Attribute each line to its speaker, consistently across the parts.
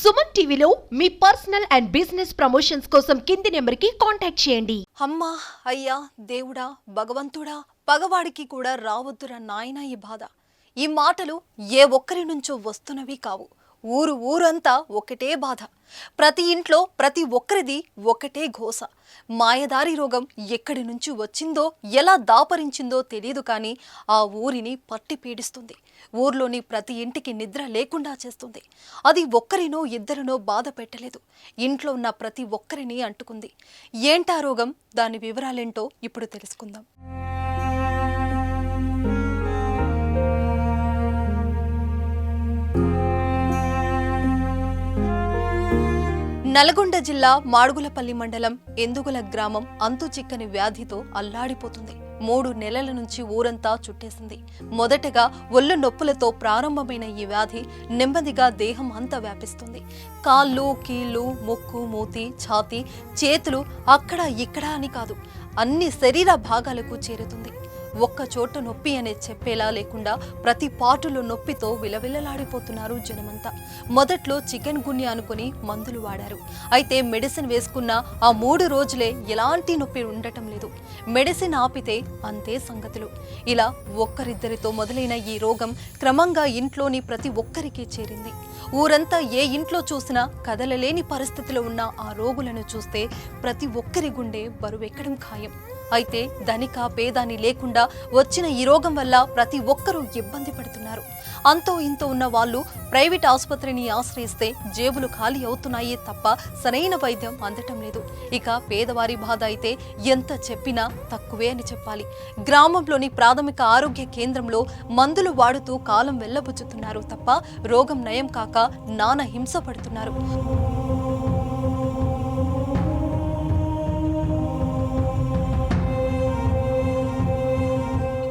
Speaker 1: సుమన్ టీవీలో మీ personal and business promotions కోసం కింది నెంబర్కి కాంటాక్ట్ చేయండి.
Speaker 2: అమ్మా అయ్యా దేవుడా భగవంతుడా పగవాడికి కూడా రావద్దురా నాయన ఈ బాధ. ఈ మాటలు ఏ ఒక్కరి నుంచో వస్తున్నవి కావు. ఊరు ఊరంతా ఒకటే బాధ. ప్రతి ఇంట్లో ప్రతి ఒక్కరిది ఒకటే ఘోష మాయదారి రోగం ఎక్కడి నుంచి వచ్చిందో ఎలా దాపరించిందో తెలియదు కానీ ఆ ఊరిని పట్టి పీడిస్తుంది. ఊర్లోని ప్రతి ఇంటికి నిద్ర లేకుండా చేస్తుంది. అది ఒక్కరినో ఇద్దరినో బాధ పెట్టలేదు. ఇంట్లో ఉన్న ప్రతి ఒక్కరిని అంటుకుంది. ఏంటా రోగం? దాని వివరాలేంటో ఇప్పుడు తెలుసుకుందాం. నల్గొండ జిల్లా మాడుగులపల్లి మండలం ఎందుగుల గ్రామం అంతు చిక్కని వ్యాధితో అల్లాడిపోతుంది. మూడు నెలల నుంచి ఊరంతా చుట్టేసింది. మొదటగా ఒళ్ళు నొప్పులతో ప్రారంభమైన ఈ వ్యాధి నెమ్మదిగా దేహం అంతా వ్యాపిస్తుంది. కాళ్ళు కీళ్ళు ముక్కు మూతి ఛాతీ చేతులు అక్కడ ఇక్కడ అని కాదు అన్ని శరీర భాగాలకు చేరుతుంది. ఒక్క చోట నొప్పి అనే చెప్పేలా లేకుండా ప్రతి పాటులో నొప్పితో విలవిలలాడిపోతున్నారు జనమంతా. మొదట్లో చికెన్ గున్య అనుకుని మందులు వాడారు. అయితే మెడిసిన్ వేసుకున్న ఆ మూడు రోజులే ఎలాంటి నొప్పి ఉండటం లేదు. మెడిసిన్ ఆపితే అంతే సంగతులు. ఇలా ఒక్కరిద్దరితో మొదలైన ఈ రోగం క్రమంగా ఇంట్లోని ప్రతి ఒక్కరికి చేరింది. ఊరంతా ఏ ఇంట్లో చూసినా కదలలేని పరిస్థితిలో ఉన్న ఆ రోగులను చూస్తే ప్రతి ఒక్కరి గుండె బరువెక్కడం ఖాయం. అయితే ధనిక పేదాని లేకుండా వచ్చిన ఈ రోగం వల్ల ప్రతి ఒక్కరూ ఇబ్బంది పడుతున్నారు. అంతో ఇంతో ఉన్న వాళ్ళు ప్రైవేట్ ఆసుపత్రిని ఆశ్రయిస్తే జేబులు ఖాళీ అవుతున్నాయి తప్ప సరైన వైద్యం అందటం లేదు. ఇక పేదవారి బాధ అయితే ఎంత చెప్పినా తక్కువే అని చెప్పాలి. గ్రామంలోని ప్రాథమిక ఆరోగ్య కేంద్రంలో మందులు వాడుతూ కాలం వెళ్ళబుచ్చుతున్నారు తప్ప రోగం నయం కాక నానా హింస పడుతున్నారు.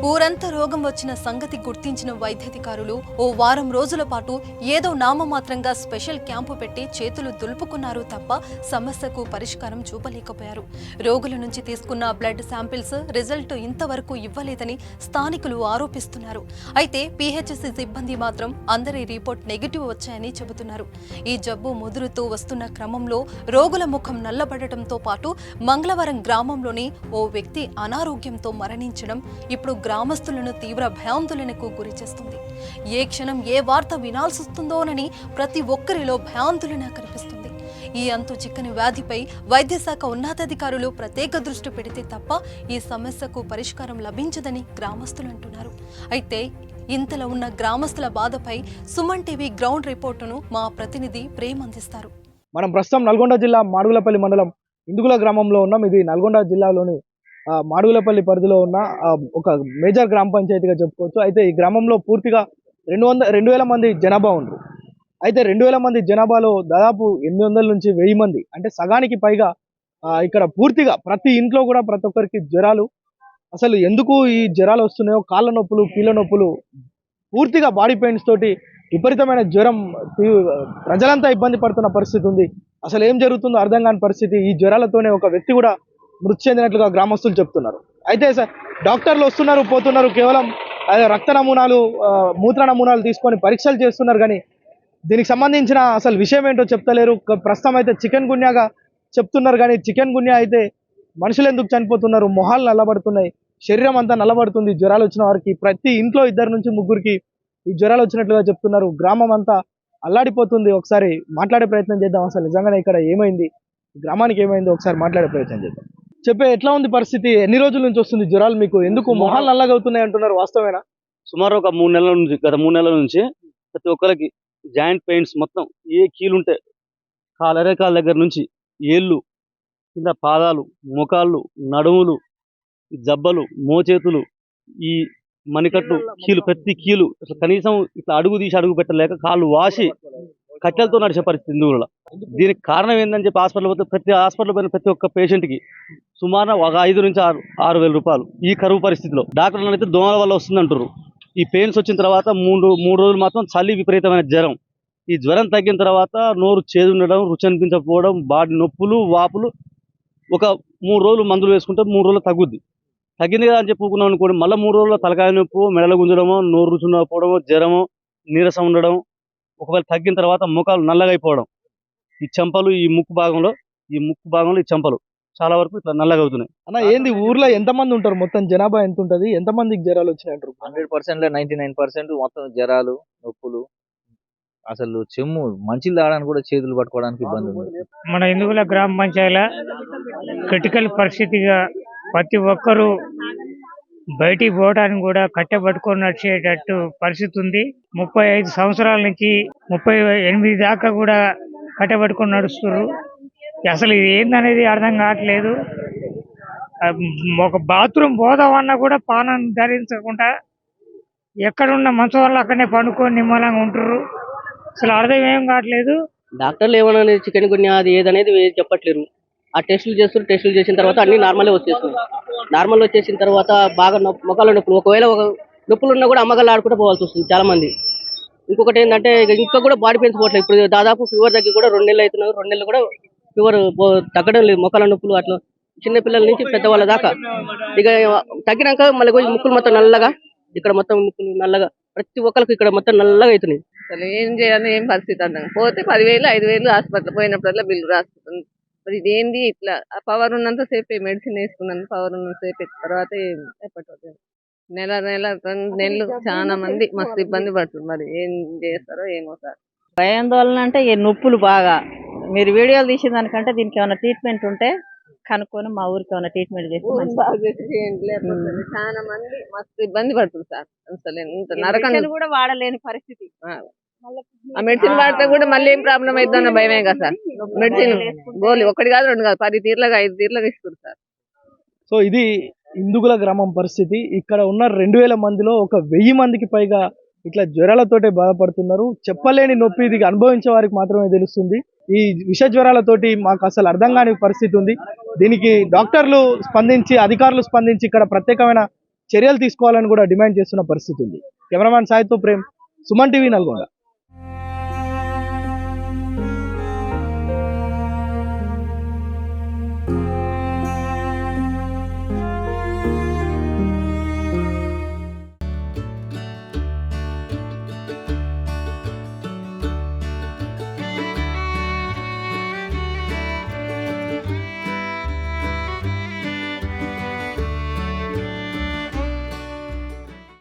Speaker 2: ఊరంతా రోగం వచ్చిన సంగతి గుర్తించిన వైద్యాధికారులు ఓ వారం రోజుల పాటు ఏదో నామమాత్రంగా స్పెషల్ క్యాంపు పెట్టి చేతులు దులుపుకున్నారు తప్ప సమస్యకు పరిష్కారం చూపలేకపోయారు. రోగుల నుంచి తీసుకున్న బ్లడ్ శాంపిల్స్ రిజల్ట్ ఇంతవరకు ఇవ్వలేదని స్థానికులు ఆరోపిస్తున్నారు. అయితే పిహెచ్సి సిబ్బంది మాత్రం అందరి రిపోర్ట్ నెగిటివ్ వచ్చాయని చెబుతున్నారు. ఈ జబ్బు ముదురుతూ వస్తున్న క్రమంలో రోగుల ముఖం నల్లబడటంతో పాటు మంగళవారం గ్రామంలోని ఓ వ్యక్తి అనారోగ్యంతో మరణించడం ఇప్పుడు గ్రామస్తులను తీవ్ర భయాందోళనకు గురిచేస్తుంది ఏ క్షణం ఏ వార్త వినాల్సి వస్తుందోనని ప్రతి ఒక్కరిలో భయాందోళన కనిపిస్తుంది. ఈ అంతు చిక్కని వ్యాధిపై వైద్యశాఖ ఉన్నతాధికారులు ప్రత్యేక దృష్టి పెడితే తప్ప ఈ సమస్యకు పరిష్కారం లభించదని గ్రామస్తులు అంటున్నారు. అయితే ఇంతలో ఉన్న గ్రామస్తుల బాధపై సుమన్ టీవీ గ్రౌండ్ రిపోర్టును మా ప్రతినిధి ప్రేమ్ అందిస్తారు.
Speaker 3: మనం ప్రస్తుతం నల్గొండ జిల్లా మాడుగులపల్లి మండలం ఇందుగుల గ్రామంలో ఉన్నాం. ఇది నల్గొండ జిల్లాలోని మాడుగులపల్లి పరిధిలో ఉన్న ఒక మేజర్ గ్రామ పంచాయతీగా చెప్పుకోవచ్చు. అయితే ఈ గ్రామంలో పూర్తిగా రెండు వంద రెండు వేల మంది జనాభా ఉండరు. అయితే రెండు వేల మంది జనాభాలో దాదాపు ఎనిమిది వందల నుంచి వెయ్యి మంది అంటే సగానికి పైగా ఆ, ఇక్కడ పూర్తిగా ప్రతి ఇంట్లో కూడా ప్రతి ఒక్కరికి జ్వరాలు. అసలు ఎందుకు ఈ జ్వరాలు వస్తున్నాయో కాళ్ళ నొప్పులు కీళ్ళ నొప్పులు పూర్తిగా బాడీ పెయిన్స్ తోటి విపరీతమైన జ్వరం ప్రజలంతా ఇబ్బంది పడుతున్న పరిస్థితి ఉంది. అసలు ఏం జరుగుతుందో అర్థం కాని పరిస్థితి. ఈ జ్వరాలతోనే ఒక వ్యక్తి కూడా మృతి చెందినట్లుగా గ్రామస్తులు చెప్తున్నారు. అయితే సార్ డాక్టర్లు వస్తున్నారు పోతున్నారు కేవలం అదే రక్త నమూనాలు మూత్ర నమూనాలు తీసుకొని పరీక్షలు చేస్తున్నారు కానీ దీనికి సంబంధించిన అసలు విషయం ఏంటో చెప్తలేరు. ప్రస్తుతం అయితే చికెన్ గున్యాగా చెప్తున్నారు కానీ చికెన్ గున్యా అయితే మనుషులు ఎందుకు చనిపోతున్నారు? మొహాలు నల్లబడుతున్నాయి. శరీరం అంతా నల్లబడుతుంది. జ్వరాలు వచ్చిన వారికి ప్రతి ఇంట్లో ఇద్దరు నుంచి ముగ్గురికి ఈ జ్వరాలు వచ్చినట్లుగా చెప్తున్నారు. గ్రామం అంతా అల్లాడిపోతుంది. ఒకసారి మాట్లాడే ప్రయత్నం చేద్దాం అసలు. నిజంగానే ఇక్కడ ఏమైంది? గ్రామానికి ఏమైంది ఒకసారి మాట్లాడే ప్రయత్నం చేద్దాం. చెప్పే ఎట్లా ఉంది పరిస్థితి? ఎన్ని రోజుల నుంచి వస్తుంది జ్వరాలు మీకు? ఎందుకు మొహాలు నల్లగా అవుతున్నాయి అంటున్నారు వాస్తవేనా?
Speaker 4: సుమారు ఒక మూడు నెలల నుంచి గత మూడు నెలల నుంచి ప్రతి ఒక్కరికి జాయింట్ పెయిన్స్ మొత్తం ఏ కీలుంటే కాలు కాళ్ళ దగ్గర నుంచి ఏళ్ళు కింద పాదాలు మోకాళ్ళు నడుములు జబ్బలు మోచేతులు ఈ మణికట్టు కీలు ప్రతి కీలు కనీసం ఇట్లా అడుగు తీసి అడుగు పెట్టలేక కాళ్ళు వాసి కట్టెలతో నడిచే పరిస్థితి హిందువులలో దీనికి కారణం ఏందని చెప్పి హాస్పిటల్ పోతే ప్రతి హాస్పిటల్ పోయిన ప్రతి ఒక్క పేషెంట్కి సుమారు ఒక ఐదు నుంచి ఆరు ఆరు వేల రూపాయలు ఈ కరువు పరిస్థితిలో. డాక్టర్లు అయితే దోమల వల్ల వస్తుంది అంటారు ఈ పెయిన్స్ వచ్చిన తర్వాత మూడు మూడు రోజులు మాత్రం చలి విపరీతమైన జ్వరం. ఈ జ్వరం తగ్గిన తర్వాత నోరు చేదు ఉండడం రుచి అనిపించకపోవడం బాడీ నొప్పులు వాపులు ఒక మూడు రోజులు మందులు వేసుకుంటే మూడు రోజులు తగ్గుద్ది. తగ్గింది కదా అని చెప్పుకున్నాం అనుకోండి మళ్ళీ మూడు రోజుల్లో తలకాయ నొప్పు మెడల గుంజడమో నోరు రుచి ఉండకపోవడమో జ్వరమో నీరసం ఉండడం ఒకవేళ తగ్గిన తర్వాత ముఖాలు నల్లగా అయిపోవడం. ఈ చెంపలు ఈ ముక్కు భాగంలో ఈ ముక్కు భాగంలో ఈ చెంపలు చాలా వరకు ఇట్లా నల్లగా అవుతున్నాయి.
Speaker 3: అన్న ఏంది ఊర్లో ఎంత మంది ఉంటారు? మొత్తం జనాభా ఎంత ఉంటది ఎంత మందికి జ్వరాలు వచ్చినాయి అంటారు
Speaker 5: హండ్రెడ్ పర్సెంట్లో నైన్టీ నైన్ పర్సెంట్ మొత్తం జ్వరాలు నొప్పులు అసలు చెమ్ము మంచిలు తాగడానికి కూడా చేతులు పట్టుకోవడానికి ఇబ్బంది ఉంది.
Speaker 6: మన హిందువుల గ్రామ పంచాయతీల క్రిటికల్ పరిస్థితిగా ప్రతి ఒక్కరూ బయటికి పోవడానికి కూడా కట్టెపట్టుకొని నడిచేటట్టు పరిస్థితి ఉంది. ముప్పై ఐదు సంవత్సరాల నుంచి ముప్పై ఎనిమిది దాకా కూడా కట్టెపట్టుకొని నడుస్తున్నారు అసలు ఇది ఏందనేది అర్థం కావట్లేదు. ఒక బాత్రూమ్ పోదామన్నా కూడా పానం ధరించకుండా ఎక్కడున్న మంచం వల్ల అక్కడనే పండుకొని నిమ్మలంగా ఉంటారు అసలు అర్థం ఏం కావట్లేదు.
Speaker 7: డాక్టర్లు ఏమన్నా చికెన్ గున్యా అది ఏదనేది చెప్పట్లేరు ఆ టెస్టులు చేస్తారు టెస్టులు చేసిన తర్వాత అన్ని నార్మలే వచ్చేస్తున్నాయి నార్మల్ వచ్చేసిన తర్వాత బాగా నొప్పి మొక్కల నొప్పులు. ఒకవేళ ఒక నొప్పులు ఉన్నా కూడా అమ్మగారు ఆడుకుంటూ పోవాల్సి వస్తుంది చాలా మంది ఇంకొకటి ఏంటంటే ఇంకా కూడా బాడీ పెయిన్స్ పోవట్లేదు. ఇప్పుడు దాదాపు ఫీవర్ దగ్గర కూడా రెండు నెలలు అవుతున్నారు రెండు నెలలు కూడా ఫీవర్ తగ్గడం లేదు. మొక్కల నొప్పులు అట్లా చిన్న పిల్లల నుంచి పెద్దవాళ్ళ దాకా. ఇక తగ్గినాక మళ్ళీ కొంచెం ముక్కులు మొత్తం నల్లగా ఇక్కడ మొత్తం ముక్కులు నల్లగా ప్రతి ఒక్కరికి ఇక్కడ మొత్తం నల్లగా అవుతున్నాయి.
Speaker 8: అసలు ఏం చేయాలి ఏం పరిస్థితి అర్థం పోతే పదివేలు ఐదు వేలు హాస్పిటల్ పోయినప్పుడల్లా బిల్లు రాస్తుంది మరి ఇదేంది? ఇట్లా పవర్ ఉన్నంత సేపు మెడిసిన్ వేసుకున్నాను పవర్ ఉన్నంత సేపు. తర్వాత ఏం ఎప్పటి నెల నెల రెండు నెలలు చాలా మంది మస్తు ఇబ్బంది పడుతుంది మరి ఏం చేస్తారో ఏమో సార్.
Speaker 9: భయాందోళన అంటే ఈ నొప్పులు బాగా. మీరు వీడియోలు తీసిన దానికంటే దీనికి ఏమైనా ట్రీట్మెంట్ ఉంటే కనుక్కొని మా ఊరికి ఏమైనా ట్రీట్మెంట్ చేసి.
Speaker 8: బాగా చేయండి చాలా మంది మస్తు ఇబ్బంది పడుతుంది సార్. అసలు ఎంత నరకం
Speaker 9: కూడా వాడలేని పరిస్థితి.
Speaker 8: ఆ మెడిసిన్ వాడితే కూడా మళ్ళీ ఏం ప్రాబ్లం అవుతుందన్న భయమే కదా సార్. మెడిసిన్ గోలి ఒకటి కాదు రెండు కాదు పది తీర్లకు ఐదు తీర్లకు ఇస్తుంది సార్.
Speaker 3: సో ఇది ఇందుగుల గ్రామం పరిస్థితి. ఇక్కడ ఉన్న రెండు వేల మందిలో ఒక వెయ్యి మందికి పైగా ఇట్లా జ్వరాలతోటే బాధపడుతున్నారు. చెప్పలేని నొప్పి ఇది అనుభవించే వారికి మాత్రమే తెలుస్తుంది. ఈ విష జ్వరాలతోటి మాకు అసలు అర్థం కాని పరిస్థితి ఉంది. దీనికి డాక్టర్లు స్పందించి అధికారులు స్పందించి ఇక్కడ ప్రత్యేకమైన చర్యలు తీసుకోవాలని కూడా డిమాండ్ చేస్తున్న పరిస్థితి ఉంది. కెమెరామ్యాన్ సాయితో ప్రేమ్ సుమన్ టీవీ నల్గొండ.